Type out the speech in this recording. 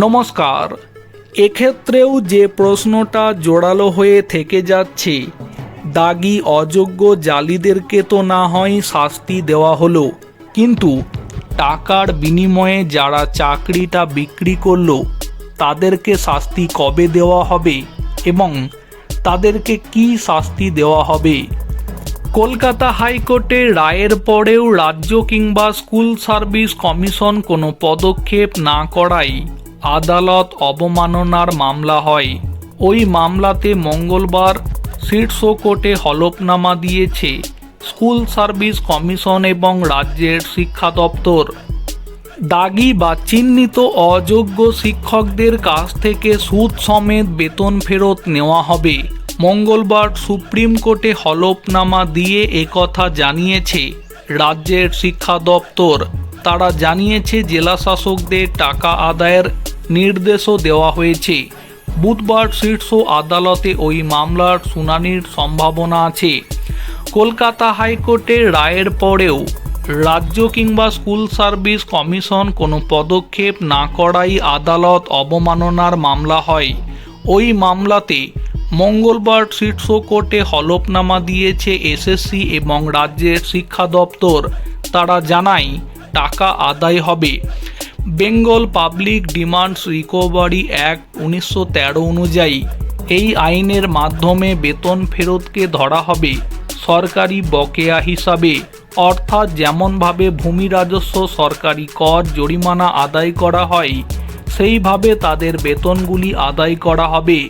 নমস্কার। এক্ষেত্রেও যে প্রশ্নটা জোরালো হয়ে থেকে যাচ্ছে, দাগি অযোগ্য জালিদেরকে তো না হয় শাস্তি দেওয়া হলো। কিন্তু টাকার বিনিময়ে যারা চাকরিটা বিক্রি করল, তাদেরকে শাস্তি কবে দেওয়া হবে এবং তাদেরকে কি শাস্তি দেওয়া হবে? কলকাতা হাইকোর্টের রায়ের পরেও রাজ্য কিংবা স্কুল সার্ভিস কমিশন কোনো পদক্ষেপ না করায় আদালত অবমাননার মামলা হয়। ওই মামলাতে মঙ্গলবার শীর্ষ কোর্টে হলফনামা দিয়েছে স্কুল সার্ভিস কমিশন এবং রাজ্যের শিক্ষা দপ্তর। দাগি বা চিহ্নিত অযোগ্য শিক্ষকদের কাছ থেকে সুদ সমেত বেতন ফেরত নেওয়া হবে। মঙ্গলবার সুপ্রিম কোর্টে হলফনামা দিয়ে একথা জানিয়েছে রাজ্যের শিক্ষা দপ্তর। তারা জানিয়েছে জেলা শাসকদের টাকা আদায়ের নির্দেশও দেওয়া হয়েছে। বুধবার শীর্ষ আদালতে ওই মামলার শুনানির সম্ভাবনা আছে। কলকাতা হাইকোর্টের রায়ের পরেও রাজ্য কিংবা স্কুল সার্ভিস কমিশন কোনো পদক্ষেপ না করাই আদালত অবমাননার মামলা হয়। ওই মামলাতে মঙ্গলবার শীর্ষ কোর্টে হলফনামা দিয়েছে এসএসসি এবং রাজ্যের শিক্ষা দপ্তর। তারা জানায়, টাকা আদায় হবে। Bengal public demands recovery act উনিশশো তেরো অনুযায়ী এই আইনের মাধ্যমে বেতন ফেরতকে ধরা হবে সরকারি বকেয়া হিসাবে। অর্থাৎ যেমনভাবে ভূমি রাজস্ব সরকারি কর জরিমানা আদায় করা হয়, সেইভাবে তাদের বেতনগুলি আদায় করা হবে।